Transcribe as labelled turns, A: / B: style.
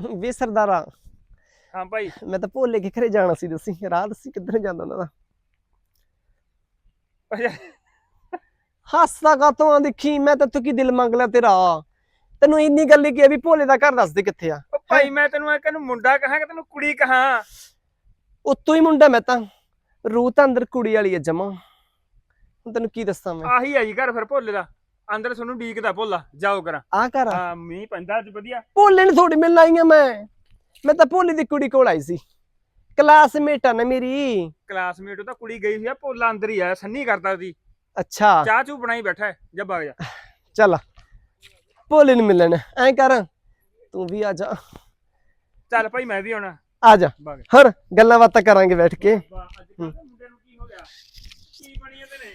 A: ਵੀ ਸਰਦਾਰਾ।
B: ਹਾਂ ਭਾਈ।
A: ਮੈਂ ਤਾਂ ਭੋਲੇ ਕੇ ਘਰੇ ਜਾਣਾ ਸੀ ਦੱਸੀ ਰਾਹ ਦੱਸੀ ਕਿੱਧਰ ਜਾਂਦਾ ਉਹਨਾਂ ਦਾ। ਹੱਸਦਾ ਆ ਦੇਖੀ ਮੈਂ ਤਾਂ ਤੂੰ ਕੀ ਦਿਲ ਮੰਗ ਲਿਆ ਤੇਰਾ। ਤੈਨੂੰ ਇੰਨੀ ਗੱਲ ਹੀ ਕਿ ਵੀ ਭੋਲੇ ਦਾ ਘਰ ਦੱਸ ਦੇ ਕਿੱਥੇ ਆ?
B: ਭਾਈ ਮੈਂ ਤੈਨੂੰ ਇਹ ਨੂੰ ਮੁੰਡਾ ਕਹਾਂ ਕਿ ਤੈਨੂੰ ਕੁੜੀ ਕਹਾਂ?
A: ਉੱਤੋਂ ਹੀ ਮੁੰਡਾ ਮੈਂ ਤਾਂ। ਰੂਹ ਤਾਂ ਅੰਦਰ ਕੁੜੀ ਵਾਲੀ ਹੈ ਜਮਾ। ਹੁਣ ਤੈਨੂੰ ਕੀ ਦੱਸਾਂ ਮੈਂ?
B: ਆਹੀ ਆ ਜੀ ਘਰ ਫਿਰ ਭੋਲੇ ਦਾ। ਅੰਦਰ ਤੁਹਾਨੂੰ ਡੀਕਦਾ ਭੋਲਾ ਜਾਓ ਕਰਾਂ।
A: ਆ ਘਰ ਆ।
B: ਮੀਂਹ ਪੈਂਦਾ ਅੱਜ ਵਧੀਆ।
A: ਭੋਲੇ ਨੇ ਥੋੜੀ ਮਿਲਣ ਆਈ ਆ ਮੈਂ। ਮੈਂ ਤਾਂ ਭੋਲੇ ਦੀ ਕੁੜੀ ਕੋਲ ਆਈ ਸੀ। ਕਲਾਸਮੇਟ ਆ ਨਾ ਮੇਰੀ।
B: ਕਲਾਸਮੇਟ ਉਹ ਤਾਂ ਕੁੜੀ ਗਈ ਹੋਈ ਆ ਭੋਲਾ ਅੰਦਰ ਹੀ ਆ ਸੰਨੀ ਕਰਦਾ ਸੀ
A: ਅੱਛਾ।
B: ਚਾਹ ਚੂ ਬਣਾਈ ਬੈਠਾ ਹੈ ਜਾ ਵਗ ਜਾ।
A: ਚੱਲ ਭੋਲੇ ਨੂੰ ਮਿਲਣ। ਐਂ ਕਰ ਤੂੰ ਵੀ ਆ ਜਾ।
B: ਚੱਲ ਭਾਈ ਮੈਂ ਵੀ ਆਉਣਾ।
A: ਆ ਜਾ। ਹਰ ਗੱਲਾਂ ਬਾਤਾਂ ਕਰਾਂਗੇ ਬੈਠ ਕੇ।
B: ਵਾਹ, ਅੱਜ ਕੱਲ੍ਹ ਦੇ ਮੁੰਡੇ ਨੂੰ ਕੀ ਹੋ ਗਿਆ? ਕੀ ਬਣੀ ਇਹਦੇ ਨੇ?